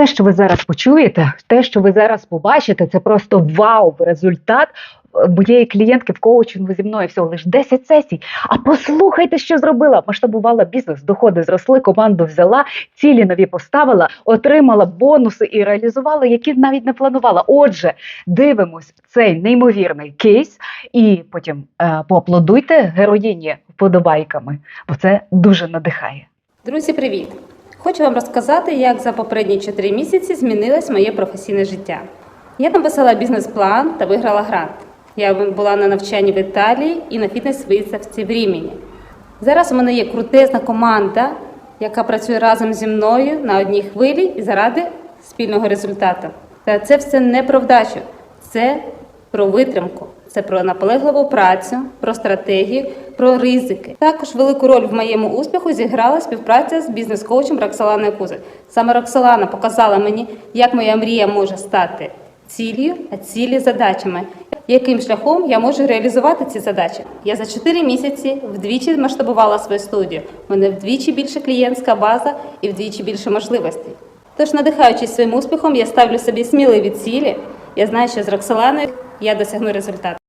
Те, що ви зараз почуєте, те, що ви зараз побачите, це просто вау результат е, моєї клієнтки в коучингу зі мною всього лише 10 сесій. А послухайте, що зробила. Масштабувала бізнес, доходи зросли, команду взяла, цілі нові поставила, отримала бонуси і реалізувала, які навіть не планувала. Отже, дивимось цей неймовірний кейс, і потім е, поаплодуйте героїні вподобайками, бо це дуже надихає. Друзі, привіт! Хочу вам розказати, як за попередні 4 місяці змінилось моє професійне життя. Я написала бізнес-план та виграла грант. Я була на навчанні в Італії і на фітнес-виставці в Рімені. Зараз у мене є крутезна команда, яка працює разом зі мною на одній хвилі і заради спільного результату. Та це все не про вдачу, це про витримку, це про наполегливу працю, про стратегію, про ризики. Також велику роль в моєму успіху зіграла співпраця з бізнес-коучем Роксоланою Кузик. Саме Роксолана показала мені, як моя мрія може стати ціллю, а цілі задачами. Яким шляхом я можу реалізувати ці задачі? Я за 4 місяці вдвічі масштабувала свою студію. У мене вдвічі більше клієнтська база і вдвічі більше можливостей. Тож, надихаючись своїм успіхом, я ставлю собі сміливі цілі. Я знаю, що з Роксоланою я досягну результату.